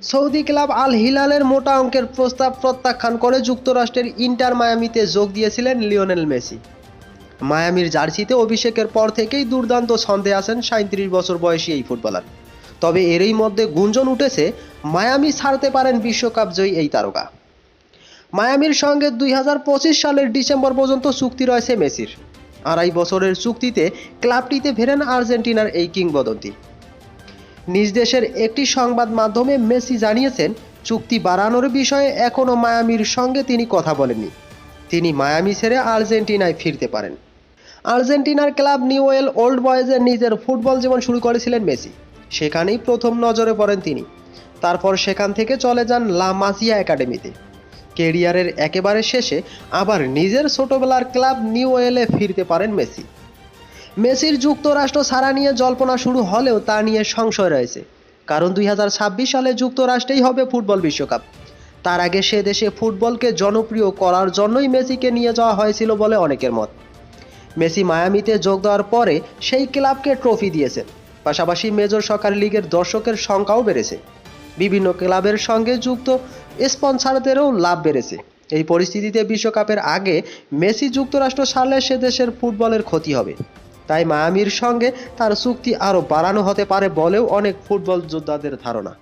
Saudi club Al হিলালের মোটা অঙ্কের প্রস্তাব প্রত্যাখ্যান করে যুক্তরাষ্ট্রের ইন্টার মায়ামিতে যোগ দিয়েছিলেন লিওনেল মেসি। মায়ামির জার্সিতে অভিষেকের পর থেকেই দুর্দান্ত ছন্দে আসেন সাঁত্রিশ বছর বয়সী এই ফুটবলার। তবে এরই মধ্যে গুঞ্জন উঠেছে, মায়ামি ছাড়তে পারেন বিশ্বকাপ জয়ী এই তারকা। মায়ামির সঙ্গে দুই হাজার পঁচিশ সালের ডিসেম্বর পর্যন্ত চুক্তি রয়েছে মেসির। আড়াই বছরের চুক্তিতে ক্লাবটিতে ফেরেন আর্জেন্টিনার এই কিংবদন্তি। নিজ দেশের একটি সংবাদ মাধ্যমে মেসি জানিয়েছেন, চুক্তি বাড়ানোর বিষয়ে এখনও মায়ামির সঙ্গে তিনি কথা বলেননি। তিনি মায়ামি ছেড়ে আর্জেন্টিনায় ফিরতে পারেন। আর্জেন্টিনার ক্লাব নিউয়েল ওল্ড বয়েজে নিজের ফুটবল জীবন শুরু করেছিলেন মেসি। সেখানেই প্রথম নজরে পড়েন তিনি। তারপর সেখান থেকে চলে যান লা মাসিয়া একাডেমিতে। কেরিয়ারের একেবারে শেষে আবার নিজের ছোটবেলার ক্লাব নিউয়েলে ফিরতে পারেন মেসি। মেসির যুক্তরাষ্ট্র ছাড়া নিয়ে জল্পনা শুরু হলেও তা নিয়ে সংশয় রয়েছে। কারণ দুই হাজার ছাব্বিশ সালে যুক্তরাষ্ট্রেই হবে ফুটবল বিশ্বকাপ। তার আগে সে দেশে ফুটবলকে জনপ্রিয় করার জন্যই মেসিকে নিয়ে যাওয়া হয়েছিল বলে অনেকের মত। মেসি মায়ামিতে যোগ দেওয়ার পরে সেই ক্লাবকে ট্রফি দিয়েছেন। পাশাপাশি মেজর সকার লিগের দর্শকের সংখ্যাও বেড়েছে। বিভিন্ন ক্লাবের সঙ্গে যুক্ত স্পন্সারদেরও লাভ বেড়েছে। এই পরিস্থিতিতে বিশ্বকাপের আগে মেসি যুক্তরাষ্ট্র ছাড়লে সে দেশের ফুটবলের ক্ষতি হবে। তাই মায়ামির সঙ্গে তার চুক্তি আরও বাড়ানো হতে পারে বলেও অনেক ফুটবল যোদ্ধাদের ধারণা।